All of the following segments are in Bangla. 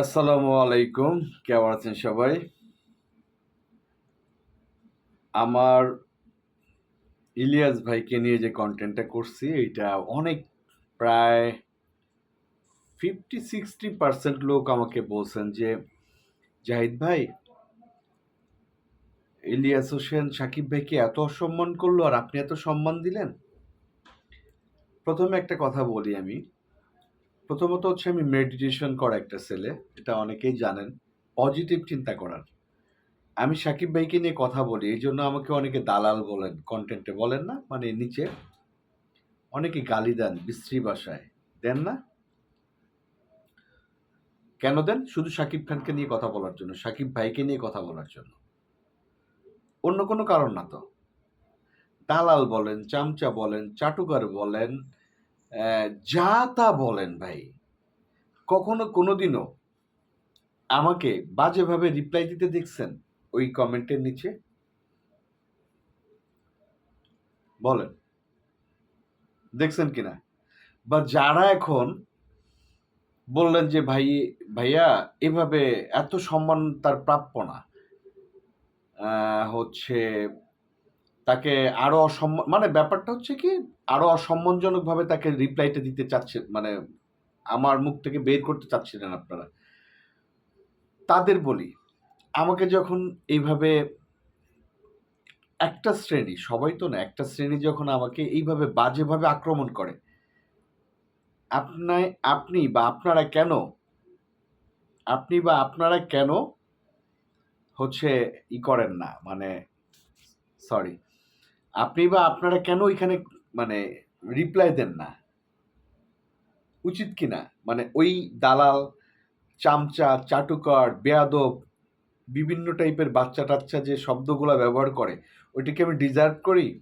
আসসালামু আলাইকুম। কেমন আছেন সবাই? আমার ইলিয়াস ভাইকে নিয়ে যে কন্টেন্টটা করছি, এটা অনেক প্রায় ফিফটি সিক্সটি পার্সেন্ট লোক আমাকে বলছেন যে, জাহিদ ভাই, ইলিয়াস হোসেন সাকিব ভাইকে এত অসম্মান করল আর আপনি এত সম্মান দিলেন? প্রথমে একটা কথা বলি আমি। প্রথমত হচ্ছে আমি মেডিটেশন করা একটা ছেলে, এটা অনেকেই জানেন। পজিটিভ চিন্তা করার। আমি সাকিব ভাইকে নিয়ে কথা বলি, এই জন্য আমাকে অনেকে দালাল বলেন কন্টেন্টে বলেন না মানে নিচে। অনেকে গালি দেন, বিশ্রী ভাষায়। দেন না? কেন দেন? শুধু সাকিব খানকে নিয়ে কথা বলার জন্য, সাকিব ভাইকে নিয়ে কথা বলার জন্য। অন্য কোনো কারণ না তো। দালাল বলেন, চামচা বলেন, চাটুকার বলেন যা তা বলেন ভাই। কখনো কোনো দিনও আমাকে বাজেভাবে রিপ্লাই দিতে দেখছেন ওই কমেন্টের নিচে? বলেন। দেখছেন কিনা? বা যারা এখন বললেন যে, ভাই, ভাইয়া, এভাবে এত সম্মান তার প্রাপ্য না। হচ্ছে তাকে আরও অসম্মান মানে ব্যাপারটা হচ্ছে কি, আরও অসম্মানজনকভাবে তাকে রিপ্লাইটা দিতে চাচ্ছে মানে আমার মুখ থেকে বের করতে চাচ্ছিলেন আপনারা। তাদের বলি, আমাকে যখন এইভাবে একটা শ্রেণি, সবাই তো না, একটা শ্রেণি যখন আমাকে এইভাবে বাজেভাবে আক্রমণ করে আপনার আপনি বা আপনারা কেন, আপনি বা আপনারা কেন হচ্ছে ই করেন না মানে সরি আপনি বা আপনারা কেন এখানে মানে রিপ্লাই দেন না? উচিত কি না মানে ওই দালাল, চামচা, চাটুকার, বেয়াদব, বিভিন্ন টাইপের বাচ্চা টাচ্চা যে শব্দগুলো ব্যবহার করে, ওইটাকে আমি ডিজার্ভ করি?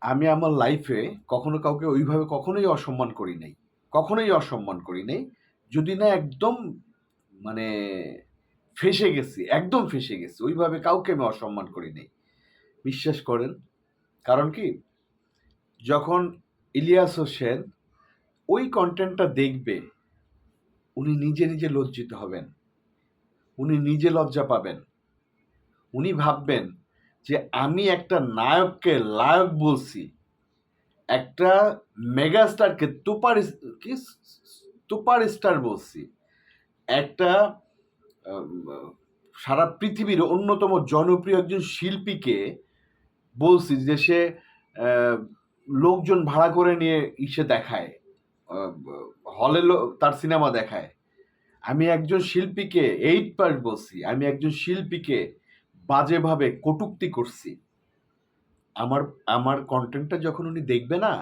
আমি আমার লাইফে কখনো কাউকে ওইভাবে কখনোই অসম্মান করি নাই। কখনোই অসম্মান করি নাই। যদি না একদম মানে ফেসে গেছি, একদম ফেসে গেছি। ওইভাবে কাউকে আমি অসম্মান করি নাই বিশ্বাস করেন? কারণ কি? যখন ইলিয়াস হোসেন ওই কন্টেন্টটা দেখবে, উনি নিজে নিজে লজ্জিত হবেন। উনি নিজে লজ্জা পাবেন। উনি ভাববেন যে আমি একটা নায়ককে লায়ক বলছি। একটা মেগাস্টারকে তুপার কি সুপার স্টার বলছি। একটা সারা পৃথিবীর অন্যতম জনপ্রিয় একজন শিল্পীকে বলছি যে সে লোকজন ভাড়া করে নিয়ে ইসে দেখায় হলে তার সিনেমা দেখায়। আমি একজন শিল্পীকে এইট পার্ট বলছি, আমি একজন শিল্পীকে বাজেভাবে কটুক্তি করছি। আমার আমার কন্টেন্টটা যখন উনি দেখবে না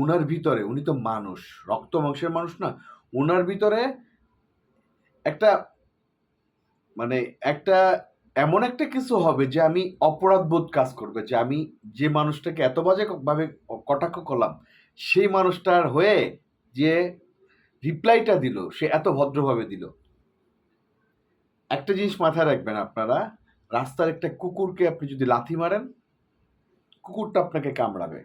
ওনার ভিতরে, উনি তো মানুষ, রক্ত মাংসের মানুষ না ওনার ভিতরে মানে একটা, এমন একটা কিছু হবে যে আমি অপরাধ বোধ কাজ করবে, যে আমি যে মানুষটাকে এত বাজে ভাবে কটাক্ষ করলাম, সেই মানুষটার হয়ে যে রিপ্লাইটা দিল, সে এত ভদ্রভাবে দিল। একটা জিনিস মাথায় রাখবেন আপনারা, রাস্তার একটা কুকুরকে আপনি যদি লাথি মারেন, কুকুরটা আপনাকে কামড়াবে।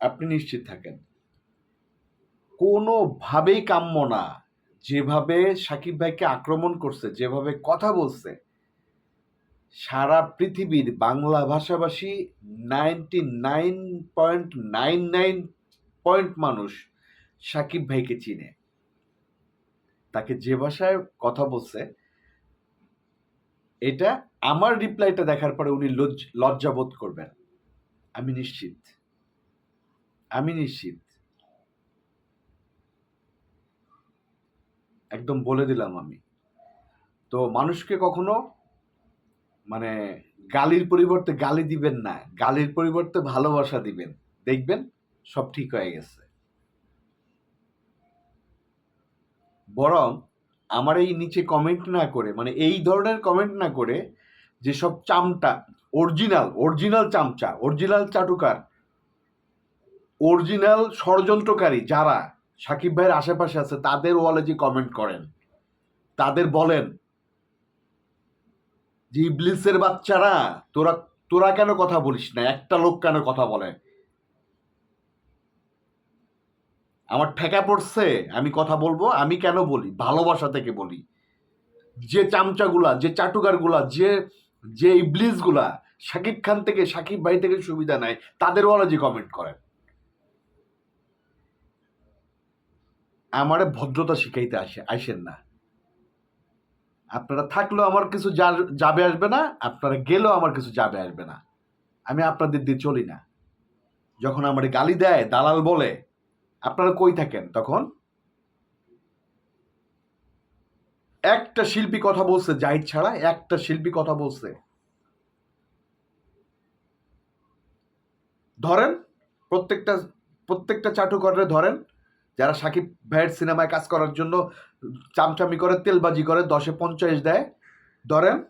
আপনি নিশ্চিত থাকেন। কোনোভাবেই কাম্য না। যেভাবে সাকিব ভাইকে আক্রমণ করছে, যেভাবে কথা বলছে, সারা পৃথিবীর বাংলা ভাষাভাষী ninety nine point nine nine point মানুষ সাকিব ভাইকে চিনে। তাকে যে ভাষায় কথা বলছে, এটা আমার রিপ্লাইটা দেখার পরে উনি লজ্জ লজ্জা বোধ করবেন। আমি নিশ্চিত। আমি নিশ্চিত। একদম বলে দিলাম আমি। তো মানুষকে কখনো মানে গালির পরিবর্তে গালি দিবেন না, গালির পরিবর্তে ভালোবাসা দিবেন। দেখবেন সব ঠিক হয়ে গেছে। বরং আমার এই নিচে কমেন্ট না করে মানে এই ধরনের কমেন্ট না করে যেসব চামটা অরিজিনাল অরিজিনাল চামচা অরিজিনাল চাটুকার অরিজিনাল ষড়যন্ত্রকারী যারা সাকিব ভাইয়ের আশেপাশে আছে, তাদের ওয়ালে যে কমেন্ট করেন, তাদের বলেন, যে ইবলিসের বাচ্চারা, তোরা তোরা কেন কথা বলিস না? একটা লোক কেন কথা বলে? আমার ঠেকা পড়ছে, আমি কথা বলব, আমি কেন বলি? ভালোবাসা থেকে বলি। যে চামচাগুলা, যে চাটুকারগুলা, যে যে ইবলিসগুলা শাকিব খান থেকে শাকিব ভাই থেকে সুবিধা নেয় তাদের ওয়ালাজি কমেন্ট করেন। আমারে ভদ্রতা শিখাইতে আসে আসেন না। আপনারা থাকলেও আমার কিছু যাবে আসবে না, আপনারা গেলেও আমার কিছু যাবে আসবে না। আমি আপনাদের দিয়ে চলি না। যখন আমার গালি দেয়, দালাল বলে, আপনারা কই থাকেন তখন? একটা শিল্পী কথা বলছে, জাহিদ ছাড়া একটা শিল্পী কথা বলছে। ধরেন, প্রত্যেকটা প্রত্যেকটা চাটুকরে ধরেন যারা সাকিব ভাইয়ের সিনেমায় কাজ করার জন্য চামচামি করে, তেলবাজি করে, দশে পঞ্চাশ দেয়, ধরেন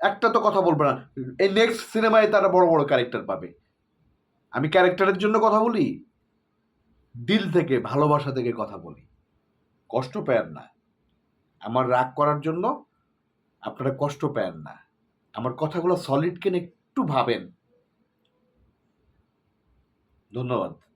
একটা তো কথা বলবে না। এই নেক্সট সিনেমায় তারা বড় বড় ক্যারেক্টার পাবে। আমি ক্যারেক্টারের জন্য কথা বলি, দিল থেকে, ভালোবাসা থেকে কথা বলি। কষ্ট পেয়েন না। আমার রাগ করার জন্য আপনারা কষ্ট পেয়েন না। আমার কথাগুলো সলিড কেন একটু ভাবেন। ধন্যবাদ।